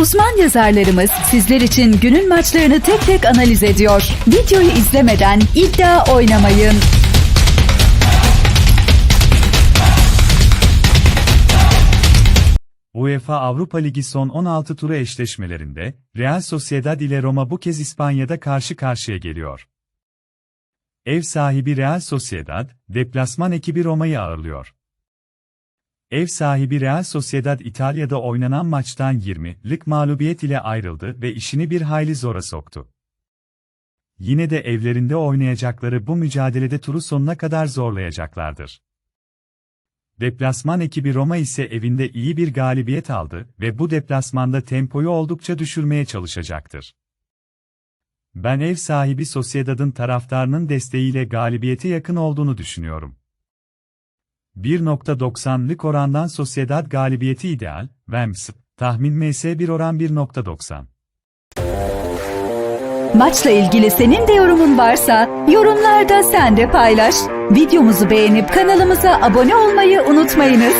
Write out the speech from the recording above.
Uzman yazarlarımız sizler için günün maçlarını tek tek analiz ediyor. Videoyu izlemeden iddia oynamayın. UEFA Avrupa Ligi son 16 turu eşleşmelerinde, Real Sociedad ile Roma bu kez İspanya'da karşı karşıya geliyor. Ev sahibi Real Sociedad, deplasman ekibi Roma'yı ağırlıyor. Ev sahibi Real Sociedad İtalya'da oynanan maçtan 20'lik mağlubiyet ile ayrıldı ve işini bir hayli zora soktu. Yine de evlerinde oynayacakları bu mücadelede turu sonuna kadar zorlayacaklardır. Deplasman ekibi Roma ise evinde iyi bir galibiyet aldı ve bu deplasmanda tempoyu oldukça düşürmeye çalışacaktır. Ben ev sahibi Sociedad'ın taraftarının desteğiyle galibiyete yakın olduğunu düşünüyorum. 1.90'lık orandan Sociedad galibiyeti ideal, Vems, tahmin MS1 oran 1.90. Maçla ilgili senin de yorumun varsa yorumlarda sen de paylaş. Videomuzu beğenip kanalımıza abone olmayı unutmayınız.